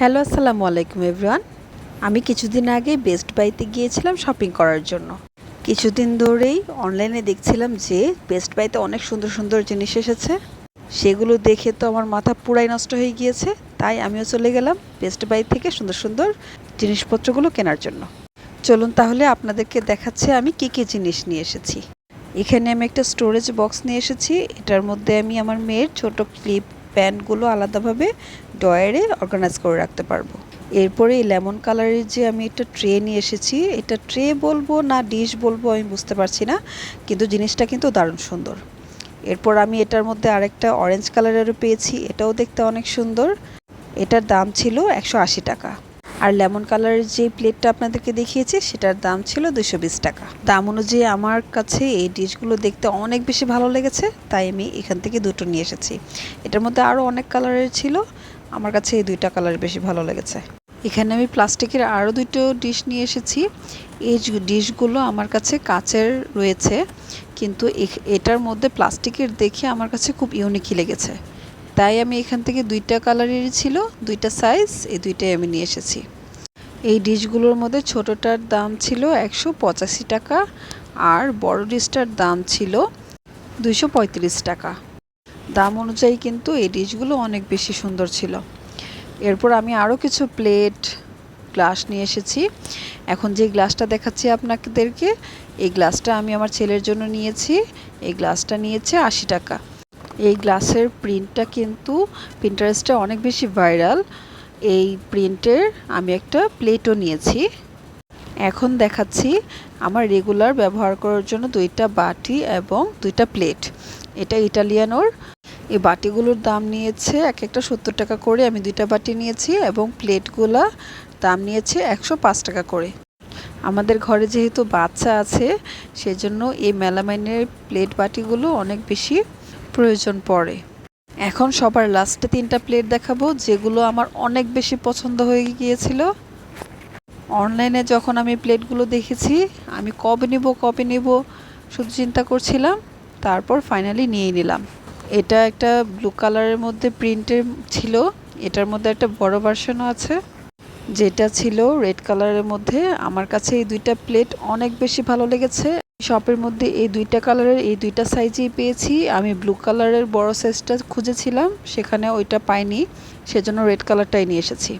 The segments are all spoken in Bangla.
হ্যালো, আসসালামু আলাইকুম এভরিওয়ান। আমি কিছুদিন আগে বেস্ট বাইতে গিয়েছিলাম শপিং করার জন্য। কিছুদিন ধরেই অনলাইনে দেখছিলাম যে বেস্ট বাইতে অনেক সুন্দর সুন্দর জিনিস এসেছে। সেগুলো দেখে তো আমার মাথা পুরাই নষ্ট হয়ে গিয়েছে। তাই আমিও চলে গেলাম বেস্ট বাই থেকে সুন্দর সুন্দর জিনিসপত্রগুলো কেনার জন্য। চলুন তাহলে আপনাদেরকে দেখাচ্ছে আমি কী কী জিনিস নিয়ে এসেছি। এখানে আমি একটা স্টোরেজ বক্স নিয়ে এসেছি। এটার মধ্যে আমি আমার মেয়ের ছোট ক্লিপ প্যান্টগুলো আলাদাভাবে ডয়ারে অর্গানাইজ করে রাখতে পারব। এরপরে এই লেমন কালারের যে আমি একটা ট্রে নিয়ে এসেছি, এটা ট্রে বলব না ডিশ বলব আমি বুঝতে পারছি না, কিন্তু জিনিসটা কিন্তু দারুণ সুন্দর। এরপর আমি এটার মধ্যে আরেকটা অরেঞ্জ কালারেরও পেয়েছি, এটাও দেখতে অনেক সুন্দর। এটার দাম ছিল একশো আশি টাকা। আর লেমন কালারের যে প্লেটটা আপনাদেরকে দেখিয়েছি, সেটার দাম ছিল দুশো টাকা। দাম অনুযায়ী আমার কাছে এই ডিশগুলো দেখতে অনেক বেশি ভালো লেগেছে, তাই আমি এখান থেকে দুটো নিয়ে এসেছি। এটার মধ্যে আরও অনেক কালারের ছিল, আমার কাছে এই দুইটা কালার বেশি ভালো লেগেছে। এখানে আমি প্লাস্টিকের আরও দুটো ডিশ নিয়ে এসেছি। এই ডিশগুলো আমার কাছে কাচের রয়েছে, কিন্তু এটার মধ্যে প্লাস্টিকের দেখে আমার কাছে খুব ইউনিকই লেগেছে। তাই আমি এখান থেকে দুইটা কালারেরই ছিল, দুইটা সাইজ এই দুইটাই আমি নিয়ে এসেছি। এই ডিশগুলোর মধ্যে ছোটোটার দাম ছিল একশো পঁচাশি টাকা আর বড় ডিশটার দাম ছিল দুইশো পঁয়ত্রিশ টাকা। দাম অনুযায়ী কিন্তু এই ডিশগুলো অনেক বেশি সুন্দর ছিল। এরপর আমি আরও কিছু প্লেট, গ্লাস নিয়ে এসেছি। এখন যে গ্লাসটা দেখাচ্ছি আপনাদেরকে, এই গ্লাসটা আমি আমার ছেলের জন্য নিয়েছি। এই গ্লাসটা নিয়েছে আশি টাকা। এই গ্লাসের প্রিন্টটা কিন্তু প্রিন্টারেস্টে অনেক বেশি ভাইরাল। এই প্রিন্টের আমি একটা প্লেটও নিয়েছি। এখন দেখাচ্ছি আমার রেগুলার ব্যবহার করার জন্য দুইটা বাটি এবং দুইটা প্লেট। এটা ইটালিয়ানোর। এই বাটিগুলোর দাম নিয়েছে এক একটা সত্তর টাকা করে। আমি দুইটা বাটি নিয়েছি এবং প্লেটগুলা দাম নিয়েছে একশো পাঁচ টাকা করে। আমাদের ঘরে যেহেতু বাচ্চা আছে, সেজন্য এই মেলামাইনের প্লেট বাটিগুলো অনেক বেশি প্রয়োজন পড়ে। এখন সবার লাস্টে তিনটা প্লেট দেখাবো, যেগুলো আমার অনেক বেশি পছন্দ হয়ে গিয়েছিল। অনলাইনে যখন আমি প্লেটগুলো দেখেছি, আমি কবে নিব কবে নিব, শুধু চিন্তা করছিলাম। তারপর ফাইনালি নিয়ে নিলাম। এটা একটা ব্লু কালারের মধ্যে প্রিন্টের ছিল। এটার মধ্যে একটা বড় ভার্সনও আছে। যেটা ছিল রেড কালারের মধ্যে। আমার কাছে এই দুইটা প্লেট অনেক বেশি ভালো লেগেছে। শপের মধ্যে এই দুইটা কালারের, এই দুইটা সাইজেই পেয়েছি। আমি ব্লু কালারের বড় সাইজটা খুঁজেছিলাম, সেখানে ওইটা পাইনি। সেজন্য রেড কালারটাই নিয়ে এসেছি।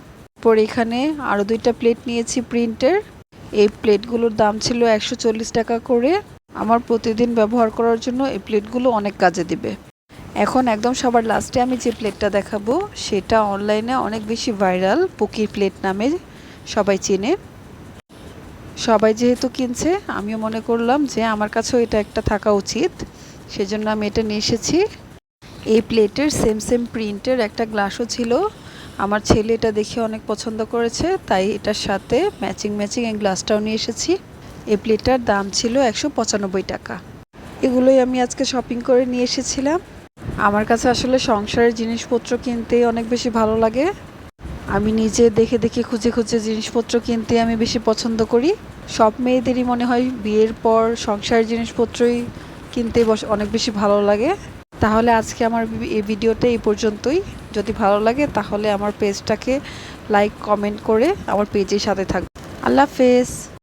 পর এখানে আরও দুইটা প্লেট নিয়েছি প্রিন্টের এই প্লেটগুলোর দাম ছিল একশো চল্লিশ টাকা করে। আমার প্রতিদিন ব্যবহার করার জন্য এই প্লেটগুলো অনেক কাজে দিবে। এখন একদম সবার লাস্টে আমি যে প্লেটটা দেখাবো, সেটা অনলাইনে অনেক বেশি ভাইরাল পুকির প্লেট নামে সবাই চেনে। সবাই যেহেতু কিনছে, আমিও মনে করলাম যে আমার কাছেও এটা একটা থাকা উচিত। সেজন্য আমি এটা নিয়ে এসেছি। এই প্লেটের সেম সেম প্রিন্টের একটা গ্লাসও ছিল। আমার ছেলে এটা দেখে অনেক পছন্দ করেছে, তাই এটার সাথে ম্যাচিং ম্যাচিং এই গ্লাসটাও নিয়ে এসেছি। এই প্লেটটার দাম ছিল একশো পঁচানব্বই টাকা। এগুলোই আমি আজকে শপিং করে নিয়ে এসেছিলাম। আমার কাছে আসলে সংসারের জিনিসপত্র কিনতে অনেক বেশি ভালো লাগে। আমি নিজে দেখে দেখে খুঁজে খুঁজে জিনিসপত্র কিনতে আমি বেশি পছন্দ করি। সব মেয়েদেরই মনে হয় বিয়ের পর সংসারের জিনিসপত্রই কিনতে বস অনেক বেশি ভালো লাগে। তাহলে আজকে আমার এই ভিডিওটা এই পর্যন্তই। যদি ভালো লাগে তাহলে আমার পেজটাকে লাইক কমেন্ট করে আমার পেজের সাথে থাকবে আল্লাহ হাফেজ।